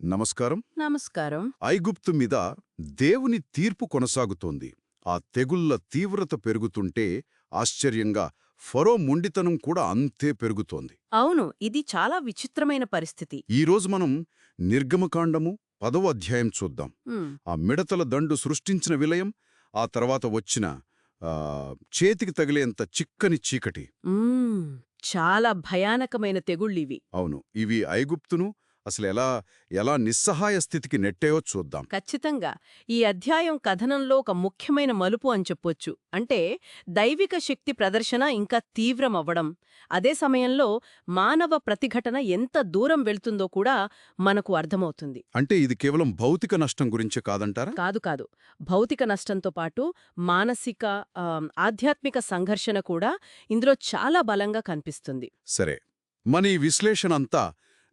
నమస్కారం. నమస్కారం. ఐగుప్తు మీద దేవుని తీర్పు కొనసాగుతోంది. ఆ తెగుళ్ళ తీవ్రత పెరుగుతుంటే ఆశ్చర్యంగా ఫరో మొండితనం కూడా అంతే పెరుగుతోంది. అవును ఇది చాలా విచిత్రమైన పరిస్థితి. ఈరోజు మనం నిర్గమకాండము పదవ అధ్యాయం చూద్దాం. ఆ మిడతల దండు సృష్టించిన విలయం ఆ తర్వాత వచ్చిన చేతికి తగిలేంత చిక్కని చీకటి. చాలా భయానకమైన తెగుళ్ళివి అవును ఇవి ఐగుప్తును అసలు ఎలా ఎలా నిస్సహాయ స్థితికి నెట్టేయో చూద్దాం. ఖచ్చితంగా. ఈ అధ్యాయం కథనంలో ఒక ముఖ్యమైన మలుపు అని చెప్పొచ్చు. అంటే దైవిక శక్తి ప్రదర్శన ఇంకా తీవ్రమవ్వడం. అదే సమయంలో మానవ ప్రతిఘటన ఎంత దూరం వెళ్తుందో కూడా మనకు అర్థమవుతుంది. అంటే ఇది కేవలం భౌతిక నష్టం గురించే కాదంటారా? కాదు కాదు. భౌతిక నష్టంతో పాటు మానసిక ఆధ్యాత్మిక సంఘర్షణ కూడా ఇందులో చాలా బలంగా కనిపిస్తుంది. సరే. మన ఈ విశ్లేషణ అంతా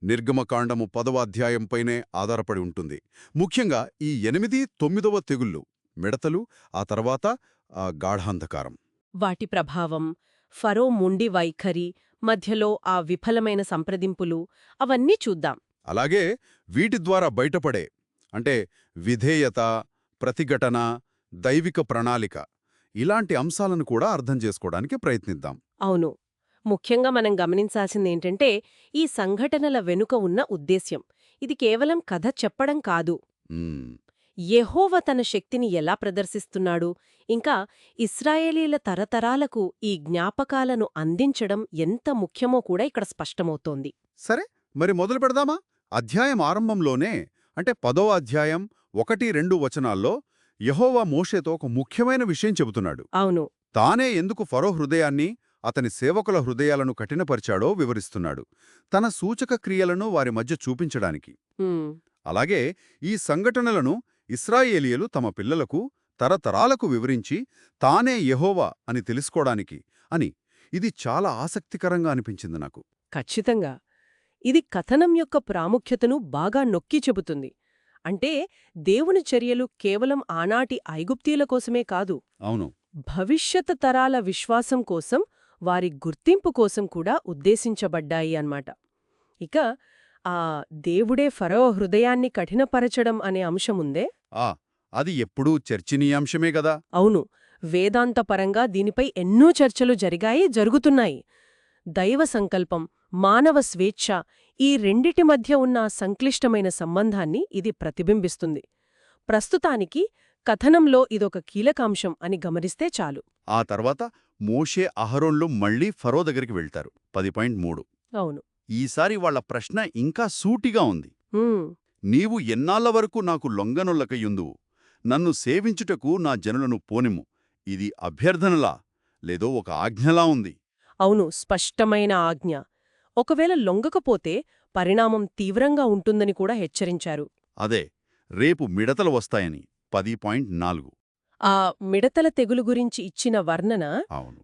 నిర్గమకాండము పదవ అధ్యాయంపైనే ఆధారపడి ఉంటుంది. ముఖ్యంగా ఈ ఎనిమిది తొమ్మిదవ తెగుళ్ళు మిడతలు ఆ తర్వాత ఆ గాఢాంధకారం. వాటి ప్రభావం ఫరో ముండి వైఖరి మధ్యలో ఆ విఫలమైన సంప్రదింపులు అవన్నీ చూద్దాం. అలాగే వీటి ద్వారా బయటపడే అంటే విధేయత ప్రతిఘటన దైవిక ప్రణాళిక ఇలాంటి అంశాలను కూడా అర్థం చేసుకోవడానికి ప్రయత్నిద్దాం. అవును. ముఖ్యంగా మనం గమనించాల్సింది ఏంటంటే ఈ సంఘటనల వెనుక ఉన్న ఉద్దేశ్యం. ఇది కేవలం కథ చెప్పడం కాదు. యెహోవ తన శక్తిని ఎలా ప్రదర్శిస్తున్నాడు? ఇంకా ఇస్రాయేలీల తరతరాలకు ఈ జ్ఞాపకాలను అందించడం ఎంత ముఖ్యమో కూడా ఇక్కడ స్పష్టమవుతోంది. సరే మరి మొదలు పెడదామా? అధ్యాయం ఆరంభంలోనే అంటే పదో అధ్యాయం ఒకటి రెండు వచనాల్లో యహోవా మోషేతో ఒక ముఖ్యమైన విషయం చెబుతున్నాడు. అవును. తానే ఎందుకు ఫరో హృదయాన్ని అతని సేవకుల హృదయాలను కఠినపరిచాడో వివరిస్తున్నాడు. తన సూచక క్రియలను వారి మధ్య చూపించడానికి. అలాగే ఈ సంఘటనలను ఇస్రాయేలీయులు తమ పిల్లలకు తరతరాలకు వివరించి తానే యెహోవా అని తెలుసుకోవడానికి అని ఇది చాలా ఆసక్తికరంగా అనిపించింది నాకు. ఖచ్చితంగా. ఇది కథనం యొక్క ప్రాముఖ్యతను బాగా నొక్కి చెబుతుంది. అంటే దేవుని చర్యలు కేవలం ఆనాటి ఐగుప్తీయుల కోసమే కాదు. అవును. భవిష్యత్ తరాల విశ్వాసం కోసం వారి గుర్తింపు కోసం కూడా ఉద్దేశించబడ్డాయి అన్నమాట. ఇక ఆ దేవుడే ఫరో హృదయాన్ని కఠినపరచడం అనే అంశముందే. ఆ అది ఎప్పుడూ చర్చనీయాంశమే గదా. అవును వేదాంతపరంగా దీనిపై ఎన్నో చర్చలు జరిగాయి జరుగుతున్నాయి. దైవ సంకల్పం మానవ స్వేచ్ఛ ఈ రెండిటి మధ్య ఉన్న సంక్లిష్టమైన సంబంధాన్ని ఇది ప్రతిబింబిస్తుంది. ప్రస్తుతానికి కథనంలో ఇదొక కీలకాంశం అని గమనిస్తే చాలు. ఆ తర్వాత మోషే అహరోన్లు మళ్ళీ ఫరో దగ్గరికి వెళ్తారు. పది పాయింట్ మూడు. అవును. ఈసారి వాళ్ళ ప్రశ్న ఇంకా సూటిగా ఉంది. నీవు ఎన్నాళ్ళ వరకు నాకు లొంగనొల్లకయుందువు నన్ను సేవించుటకు నా జనులను పోనిమ్ము. ఇది అభ్యర్థనలా? లేదో ఒక ఆజ్ఞలా ఉంది. అవును స్పష్టమైన ఆజ్ఞ. ఒకవేళ లొంగకపోతే పరిణామం తీవ్రంగా ఉంటుందని కూడా హెచ్చరించారు. అదే రేపు మిడతలు వస్తాయని. పది పాయింట్ నాలుగు. ఆ మిడతల తెగులు గురించి ఇచ్చిన వర్ణన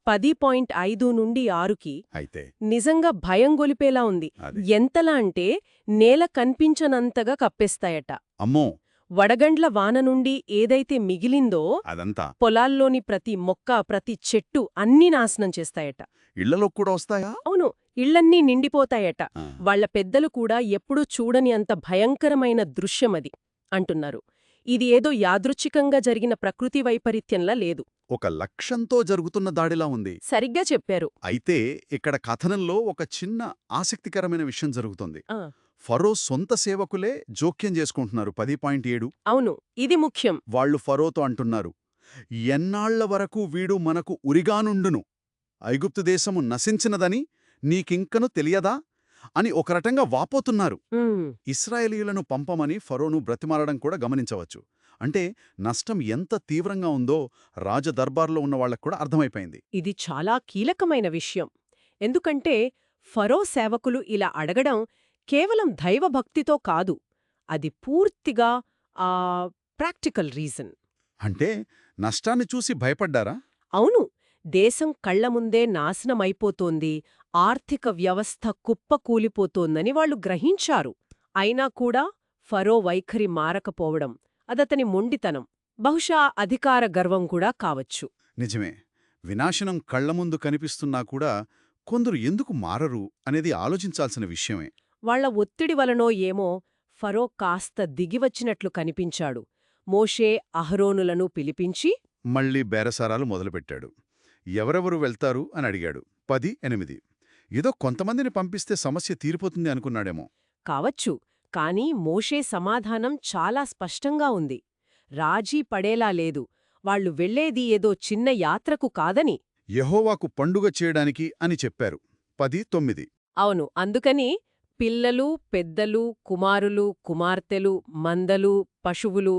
పది పాయింట్ ఐదు నుండి ఆరుకి అయితే నిజంగా భయం గొలిపేలా ఉంది. ఎంతలా అంటే నేల కనిపించనంతగా కప్పేస్తాయట. అమ్మో! వడగండ్ల వాన నుండి ఏదైతే మిగిలిందో అదంతా. పొలాల్లోని ప్రతి మొక్క ప్రతి చెట్టు అన్నీ నాశనం చేస్తాయట. ఇళ్ళలో కూడా వస్తాయా? అవును ఇళ్ళన్నీ నిండిపోతాయట. ఆ, వాళ్ళ పెద్దలు కూడా ఎప్పుడూ చూడని అంత భయంకరమైన దృశ్యమది అంటున్నారు. ఇది ఏదో యాదృచ్ఛికంగా జరిగిన ప్రకృతి వైపరీత్యంలా లేదు. ఒక లక్ష్యంతో జరుగుతున్న దాడిలా ఉంది. సరిగ్గా చెప్పారు. అయితే ఇక్కడ కథనంలో ఒక చిన్న ఆసక్తికరమైన విషయం జరుగుతుంది. ఫరో సొంత సేవకులే జోక్యం చేసుకుంటున్నారు పది పాయింట్ ఏడు. అవును ఇది ముఖ్యం. వాళ్ళు ఫరోతో అంటున్నారు ఎన్నాళ్ళ వరకు వీడు మనకు ఉరిగానుండును? ఐగుప్తు దేశము నశించినదని నీకింకను తెలియదా? అని ఒక రకంగా వాపోతున్నారు. ఉమ్, ఇస్రాయేలీయులను పంపమని ఫరోను బ్రతిమాలడం కూడా గమనించవచ్చు. అంటే నష్టం ఎంత తీవ్రంగా ఉందో రాజదర్బార్లో ఉన్న వాళ్ళకు కూడా అర్థమైపోయింది. ఇది చాలా కీలకమైన విషయం. ఎందుకంటే ఫరో సేవకులు ఇలా అడగడం కేవలం దైవభక్తితో కాదు. అది పూర్తిగా ఆ ప్రాక్టికల్ రీజన్. అంటే నష్టాన్ని చూసి భయపడ్డారా? అవును. దేశం కళ్ళ ముందే నాశనమైపోతోంది ఆర్థిక వ్యవస్థ కుప్పకూలిపోతోందని వాళ్ళు గ్రహించారు. అయినా కూడా ఫరో వైఖరి మారకపోవడం అదతని మొండితనం బహుశా అధికార గర్వం కూడా కావచ్చు. నిజమే. వినాశనం కళ్ళ ముందు కనిపిస్తున్నా కూడా కొందరు ఎందుకు మారరు అనేది ఆలోచించాల్సిన విషయమే. వాళ్ళ ఒత్తిడి వలనో ఏమో ఫరో కాస్త దిగివచ్చినట్లు కనిపించాడు. మోషే అహరోనులను పిలిపించి మళ్ళీ బేరసారాలు మొదలుపెట్టాడు. ఎవరెవరు వెళ్తారు అని అడిగాడు. పది ఎనిమిది. ఏదో కొంతమందిని పంపిస్తే సమస్య తీరిపోతుంది అనుకున్నాడేమో. కావచ్చు. కాని మోషే సమాధానం చాలా స్పష్టంగా ఉంది. రాజీ పడేలా లేదు. వాళ్ళు వెళ్ళేది ఏదో చిన్న యాత్రకు కాదని. యహోవాకు పండుగ చేయడానికి అని చెప్పారు. పది తొమ్మిది. అవును. అందుకని పిల్లలు పెద్దలు కుమారులు కుమార్తెలు మందలు పశువులు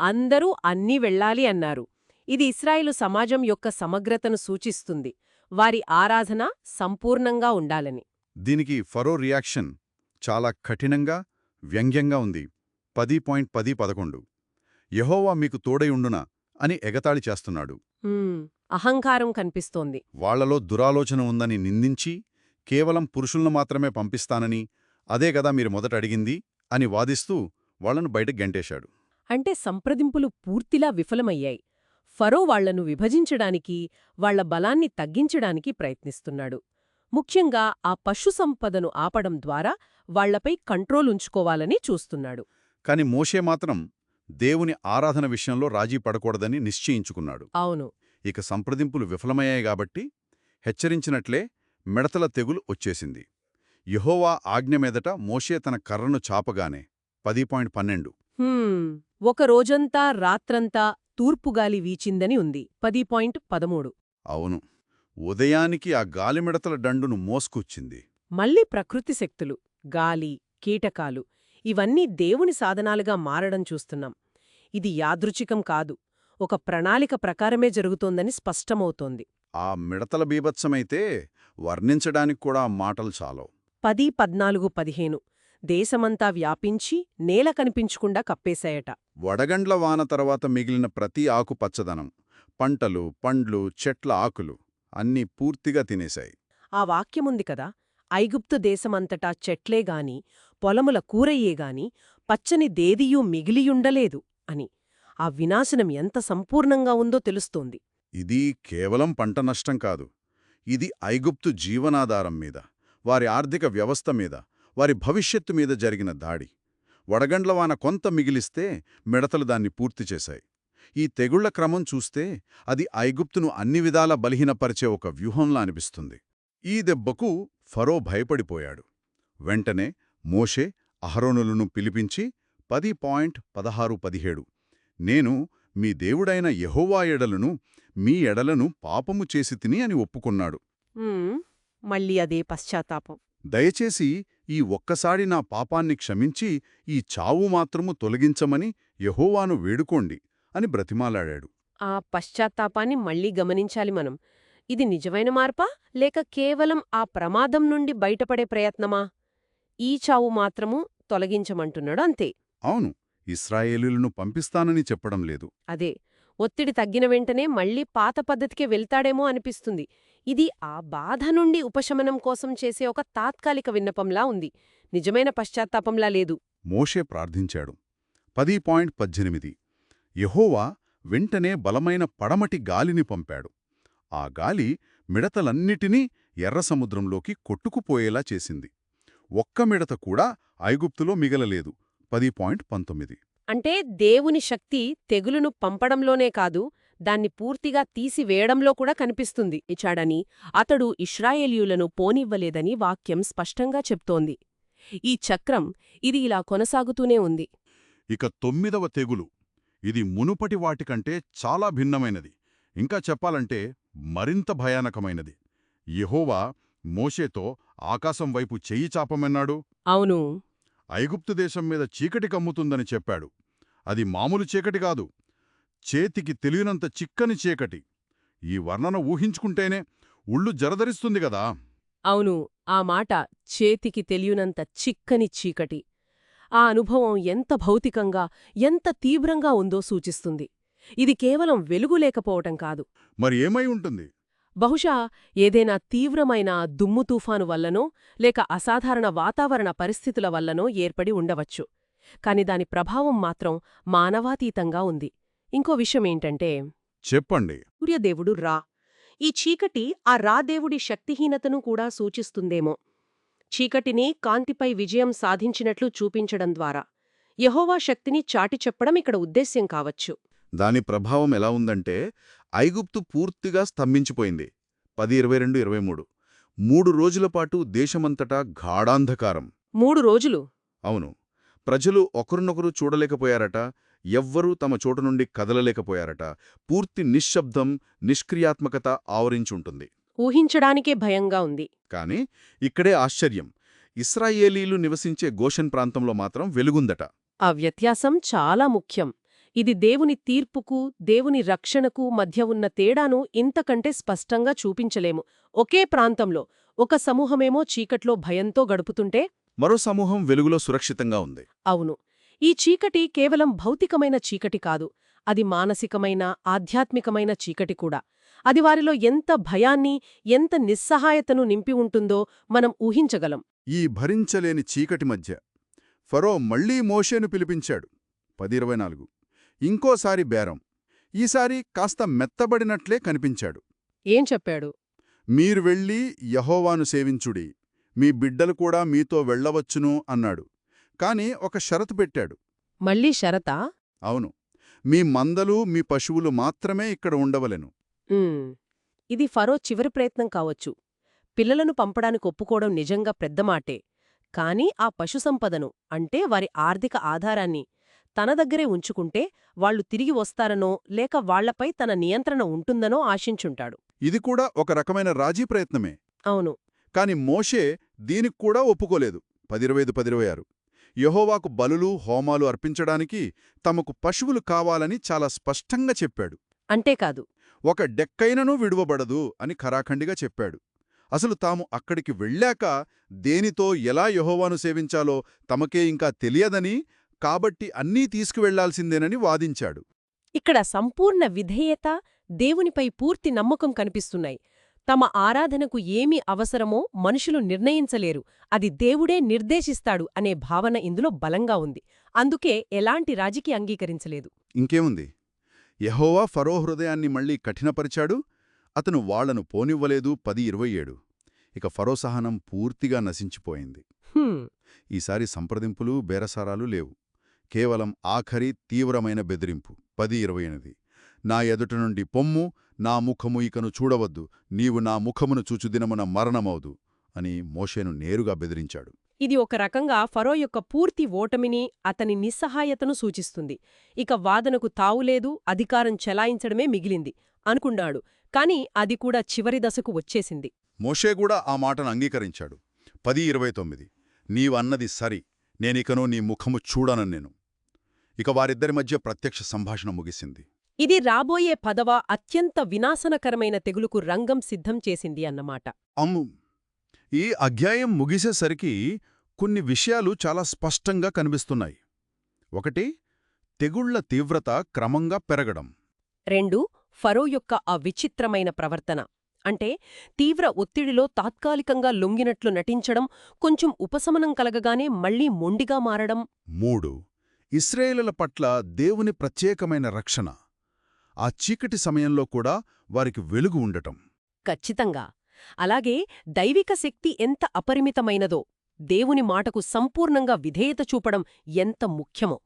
అందరూ అన్నీ వెళ్ళాలి అన్నారు. ఇది ఇస్రాయిలు సమాజం యొక్క సమగ్రతను సూచిస్తుంది. వారి ఆరాధన సంపూర్ణంగా ఉండాలని. దీనికి ఫరో రియాక్షన్ చాలా కఠినంగా వ్యంగ్యంగా ఉంది. పది పాయింట్ పది పదకొండు. యహోవా మీకు తోడైయుండునా అని ఎగతాళి చేస్తున్నాడు. అహంకారం కనిపిస్తోంది. వాళ్ళలో దురాలోచన ఉందని నిందించి కేవలం పురుషులను మాత్రమే పంపిస్తానని అదే గదా మీరు మొదట అడిగింది అని వాదిస్తూ వాళ్ళను బయట గెంటేశాడు. అంటే సంప్రదింపులు పూర్తిలా విఫలమయ్యాయి. ఫరో వాళ్ళను విభజించడానికి వాళ్ళ బలాన్ని తగ్గించడానికి ప్రయత్నిస్తున్నాడు. ముఖ్యంగా ఆ పశు సంపదను ఆపడం ద్వారా వాళ్ళపై కంట్రోల్ ఉంచుకోవాలని చూస్తున్నాడు. కాని మోషే మాత్రం దేవుని ఆరాధన విషయంలో రాజీ పడకూడదని నిశ్చయించుకున్నాడు. అవును. ఇక సంప్రదింపులు విఫలమయ్యాయి గాబట్టి హెచ్చరించినట్లే మిడతల తెగులు వచ్చేసింది. యహోవా ఆజ్ఞ మీదట మోషే తన కర్రను చాపగానే పది పాయింట్ పన్నెండు. ఒక రోజంతా రాత్రంతా తూర్పుగాలి వీచిందని ఉంది. పది పాయింట్ పదమూడు. అవును. ఉదయానికి ఆ గాలిమిడతల దండును మోసుకొచ్చింది. మళ్ళీ ప్రకృతి శక్తులు గాలి కీటకాలు ఇవన్నీ దేవుని సాధనాలుగా మారడం చూస్తున్నాం. ఇది యాదృచ్ఛికం కాదు. ఒక ప్రణాళిక ప్రకారమే జరుగుతోందని స్పష్టమవుతోంది. ఆ మిడతల బీభత్సమైతే వర్ణించడానికి కూడా మాటలు చాలవు. పది పద్నాలుగు పదిహేను. దేశమంతా వ్యాపించి నేల కనిపించకుండా కప్పేశాయట. వడగండ్ల వాన తర్వాత మిగిలిన ప్రతి ఆకు పచ్చదనం పంటలు పండ్లు చెట్ల ఆకులు అన్నీ పూర్తిగా తినేశాయి. ఆ వాక్యముంది కదా ఐగుప్తు దేశమంతటా చెట్లేగాని పొలముల కూరయ్యేగాని పచ్చని దేదియూ మిగిలియుండలేదు అని. ఆ వినాశనం ఎంత సంపూర్ణంగా ఉందో తెలుస్తోంది. ఇది కేవలం పంట నష్టం కాదు ఇది ఐగుప్తు జీవనాధారం మీద వారి ఆర్థిక వ్యవస్థ మీద వారి భవిష్యత్తు మీద జరిగిన దాడి. వడగండ్లవాన కొంత మిగిలిస్తే మిడతలు దాన్ని పూర్తి చేశాయి. ఈ తెగుళ్ళ క్రమం చూస్తే అది ఐగుప్తును అన్ని విధాలా బలహీనపరిచే ఒక వ్యూహంలా అనిపిస్తుంది. ఈ దెబ్బకు ఫరో భయపడిపోయాడు. వెంటనే మోషే అహరోనులను పిలిపించి పది పాయింట్ పదహారు పదిహేడు నేను మీ దేవుడైన యెహోవా ఎడలను మీ ఎడలను పాపము చేసి తిని అని ఒప్పుకొన్నాడు. మళ్ళీ అదే పశ్చాత్తాపం. దయచేసి ఈ ఒక్కసారి నా పాపాన్ని క్షమించి ఈ చావు మాత్రము తొలగించమని యెహోవాను వేడుకోండి అని బ్రతిమాలాడాడు. ఆ పశ్చాత్తాపాన్ని మళ్ళీ గమనించాలి మనం. ఇది నిజమైన మార్పా? లేక కేవలం ఆ ప్రమాదం నుండి బయటపడే ప్రయత్నమా? ఈ చావు మాత్రము తొలగించమంటున్నాడు అంతే. అవును ఇస్రాయేలీలను పంపిస్తానని చెప్పడం లేదు. అదే ఒత్తిడి తగ్గిన వెంటనే మళ్ళీ పాత పద్ధతికే వెళ్తాడేమో అనిపిస్తుంది. ఇది ఆ బాధ నుండి ఉపశమనం కోసం చేసే ఒక తాత్కాలిక విన్నపంలా ఉంది. నిజమైన పశ్చాత్తాపంలా లేదు. మోషే ప్రార్థించాడు. పది పాయింట్ పద్దెనిమిది. యెహోవా వెంటనే బలమైన పడమటి గాలిని పంపాడు. ఆ గాలి మిడతలన్నిటినీ ఎర్రసముద్రంలోకి కొట్టుకుపోయేలా చేసింది. ఒక్క మిడత కూడా ఐగుప్తులో మిగలలేదు. పది పాయింట్ పంతొమ్మిది. అంటే దేవుని శక్తి తెగులును పంపడంలోనే కాదు దాన్ని పూర్తిగా తీసివేయడంలో కూడా కనిపిస్తుంది. ఇచ్చాడని అతడు ఇష్రాయేలీయులను పోనివ్వలేదని వాక్యం స్పష్టంగా చెప్తోంది. ఈ చక్రం ఇది ఇలా కొనసాగుతూనే ఉంది. ఇక తొమ్మిదవ తెగులు. ఇది మునుపటి వాటికంటే చాలా భిన్నమైనది. ఇంకా చెప్పాలంటే మరింత భయానకమైనది. యెహోవా మోషేతో ఆకాశం వైపు చెయ్యి చాపమన్నాడు? అవును. ఐగుప్తు దేశం మీద చీకటి కమ్ముతుందని చెప్పాడు. అది మామూలు చీకటి కాదు. చేతికి తెలియనంత చిక్కని చీకటి. ఈ వర్ణన ఊహించుకుంటేనే ఉళ్ళు జరదరిస్తుంది గదా అవును ఆ మాట చేతికి తెలియనంత చిక్కని చీకటి. ఆ అనుభవం ఎంత భౌతికంగా ఎంత తీవ్రంగా ఉందో సూచిస్తుంది. ఇది కేవలం వెలుగు లేకపోవటం కాదు. మరి ఏమై ఉంటుంది? బహుశా ఏదైనా తీవ్రమైన దుమ్ము తుఫాను వల్లనో లేక అసాధారణ వాతావరణ పరిస్థితుల వల్లనో ఏర్పడి ఉండవచ్చు. కాని దాని ప్రభావం మాత్రం మానవాతీతంగా ఉంది. ఇంకో విషయమేంటంటే చెప్పండి. సూర్యదేవుడు రా. ఈ చీకటి ఆ రాదేవుడి శక్తిహీనతను కూడా సూచిస్తుందేమో. చీకటిని కాంతిపై విజయం సాధించినట్లు చూపించడం ద్వారా. యహోవా శక్తిని చాటి చెప్పడం ఇక్కడ ఉద్దేశ్యం కావచ్చు. దాని ప్రభావం ఎలా ఉందంటే ఐగుప్తు పూర్తిగా స్తంభించిపోయింది. పది ఇరవై రెండు ఇరవై మూడు. మూడు రోజుల పాటు దేశమంతటా గాఢాంధకారం. మూడు రోజులు? అవును. ప్రజలు ఒకరినొకరు చూడలేకపోయారట. ఎవ్వరూ తమ చోటు నుండి కదలలేకపోయారట. పూర్తి నిశ్శబ్దం నిష్క్రియాత్మకత ఆవరించుంటుంది. ఊహించడానికే భయంగా ఉంది. కాని ఇక్కడే ఆశ్చర్యం. ఇస్రాయేలీలు నివసించే గోషన్ ప్రాంతంలో మాత్రం వెలుగుందట. ఆ వ్యత్యాసం చాలా ముఖ్యం. ఇది దేవుని తీర్పుకు దేవుని రక్షణకు మధ్య ఉన్న తేడాను ఇంతకంటే స్పష్టంగా చూపించలేము. ఒకే ప్రాంతంలో ఒక సమూహమేమో చీకట్లో భయంతో గడుపుతుంటే మరో సమూహం వెలుగులో సురక్షితంగా ఉంది. అవును. ఈ చీకటి కేవలం భౌతికమైన చీకటి కాదు అది మానసికమైన ఆధ్యాత్మికమైన చీకటి కూడా. అది వారిలో ఎంత భయాన్ని ఎంత నిస్సహాయతను నింపి ఉంటుందో మనం ఊహించగలం. ఈ భరించలేని చీకటి మధ్య ఫరో మళ్ళీ మోషేను పిలిపించాడు. పది ఇరవై నాలుగు ఇంకోసారి బేరం. ఈసారి కాస్త మెత్తబడినట్లే కనిపించాడు. ఏం చెప్పాడు? మీరు వెళ్ళి యహోవాను సేవించుడి. మీ బిడ్డలు కూడా మీతో వెళ్ళవచ్చును అన్నాడు. కాని ఒక షరతు పెట్టాడు. మళ్ళీ షరతా? అవును. మీ మందలు మీ పశువులు మాత్రమే ఇక్కడ ఉండవలెను. ఇది ఫరో చివరి ప్రయత్నం కావచ్చు. పిల్లలను పంపడానికి ఒప్పుకోవడం నిజంగా పెద్దమాటే కాని ఆ పశుసంపదను అంటే వారి ఆర్థిక ఆధారాన్ని తన దగ్గరే ఉంచుకుంటే వాళ్ళు తిరిగి వస్తారనో లేక వాళ్ళపై తన నియంత్రణ ఉంటుందనో ఆశించుంటాడు. ఇది కూడా ఒక రకమైన రాజీ ప్రయత్నమే. అవును. కాని మోషే దీనికి కూడా ఒప్పుకోలేదు. పదిరవైదు పదిరవై ఆరు. యహోవాకు బలులు హోమాలు అర్పించడానికి తమకు పశువులు కావాలని చాలా స్పష్టంగా చెప్పాడు. అంతేకాదు ఒక డెక్కైననూ విడువబడదు అని ఖరాఖండిగా చెప్పాడు. అసలు తాము అక్కడికి వెళ్ళాక దేనితో ఎలా యహోవాను సేవించాలో తమకే ఇంకా తెలియదని కాబట్టి అన్నీ తీసుకువెళ్ళాల్సిందేనని వాదించాడు. ఇక్కడ సంపూర్ణ విధేయత దేవునిపై పూర్తి నమ్మకం కనిపిస్తున్నాయి. తమ ఆరాధనకు ఏమి అవసరమో మనుషులు నిర్ణయించలేరు. అది దేవుడే నిర్దేశిస్తాడు అనే భావన ఇందులో బలంగా ఉంది. అందుకే ఎలాంటి రాజీకి అంగీకరించలేదు. ఇంకేముంది? యహోవా ఫరో హృదయాన్ని మళ్ళీ కఠినపరిచాడు అతను వాళ్ళను పోనివ్వలేదు. పది ఇరవై ఏడు. ఇక ఫరో సహనం పూర్తిగా నశించిపోయింది. ఈసారి సంప్రదింపులు బేరసారాలు లేవు. కేవలం ఆఖరి తీవ్రమైన బెదిరింపు. పది ఇరవై నా ఎదుట నుండి పొమ్ము నా ముఖము ఇకను చూడవద్దు నీవు నా ముఖమును చూచుదినమున మరణమవుదు అని మోషేను నేరుగా బెదిరించాడు. ఇది ఒక రకంగా ఫరో యొక్క పూర్తి ఓటమిని అతని నిస్సహాయతను సూచిస్తుంది. ఇక వాదనకు తావులేదు అధికారం చెలాయించడమే మిగిలింది అనుకున్నాడు కాని అది కూడా చివరి దశకు వచ్చేసింది. మోషే కూడా ఆ మాటను అంగీకరించాడు. పది ఇరవై తొమ్మిది. నీవన్నది సరి నేనికను నీ ముఖము చూడనను నేను ఇక వారిద్దరి మధ్య ప్రత్యక్ష సంభాషణ ముగిసింది. ఇది రాబోయే పదవ అత్యంత వినాశనకరమైన తెగులుకు రంగం సిద్ధం చేసింది అన్నమాట. అమ్ము ఈ అధ్యాయం ముగిసేసరికి కొన్ని విషయాలు చాలా స్పష్టంగా కనిపిస్తున్నాయి. ఒకటి తెగుళ్ళ తీవ్రత క్రమంగా పెరగడం. రెండు ఫరో యొక్క ఆ విచిత్రమైన ప్రవర్తన. అంటే తీవ్ర ఒత్తిడిలో తాత్కాలికంగా లొంగినట్లు నటించడం కొంచెం ఉపశమనం కలగగానే మళ్ళీ మొండిగా మారడం. మూడు ఇస్రాయేలుల పట్ల దేవుని ప్రత్యేకమైన రక్షణ. ఆ చీకటి సమయంలో కూడా వారికి వెలుగు ఉండటం. ఖచ్చితంగా. అలాగే దైవిక శక్తి ఎంత అపరిమితమైనదో దేవుని మాటకు సంపూర్ణంగా విధేయత చూపడం ఎంత ముఖ్యమో.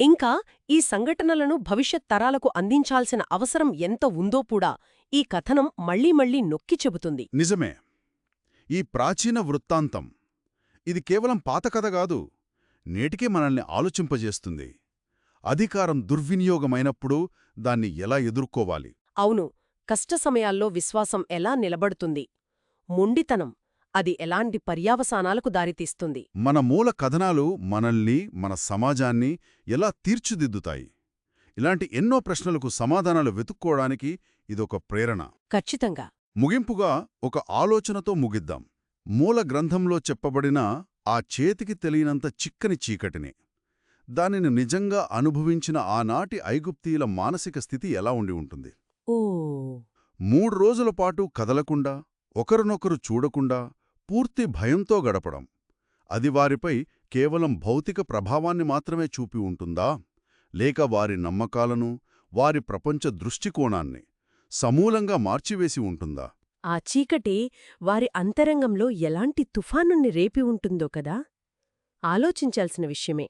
ఇంకా ఈ సంఘటనలను భవిష్యత్ తరాలకు అందించాల్సిన అవసరం ఎంత ఉందో కూడా ఈ కథనం మళ్ళీ మళ్ళీ నొక్కి చెబుతుంది. నిజమే. ఈ ప్రాచీన వృత్తాంతం. ఇది కేవలం పాత కథ కాదు నేటికే మనల్ని ఆలోచింపజేస్తుంది. అధికారం దుర్వినియోగమైనప్పుడు దాన్ని ఎలా ఎదుర్కోవాలి? అవును. కష్ట సమయాల్లో విశ్వాసం ఎలా నిలబడుతుంది? మొండితనం అది ఎలాంటి పర్యావసానాలకు దారితీస్తుంది? మన మూల కథనాలు మనల్ని మన సమాజాన్ని ఎలా తీర్చిదిద్దుతాయి? ఇలాంటి ఎన్నో ప్రశ్నలకు సమాధానాలు వెతుక్కోవడానికి ఇదొక ప్రేరణ. ఖచ్చితంగా. ముగింపుగా ఒక ఆలోచనతో ముగిద్దాం. మూల గ్రంథంలో చెప్పబడిన ఆ చేతికి తెలియనంత చిక్కని చీకటిని. దానిని నిజంగా అనుభవించిన ఆనాటి ఐగుప్తీయుల మానసిక స్థితి ఎలా ఉండి ఉంటుంది? ఓ. మూడు రోజుల పాటు కదలకుండా ఒకరినొకరు చూడకుండా పూర్తి భయంతో గడపడం. అది వారిపై కేవలం భౌతిక ప్రభావాన్ని మాత్రమే చూపి ఉంటుందా? లేక వారి నమ్మకాలను వారి ప్రపంచ దృష్టికోణాన్ని సమూలంగా మార్చివేసి ఉంటుందా? ఆ చీకటి వారి అంతరంగంలో ఎలాంటి తుఫానుని రేపి ఉంటుందో కదా? ఆలోచించాల్సిన విషయమే.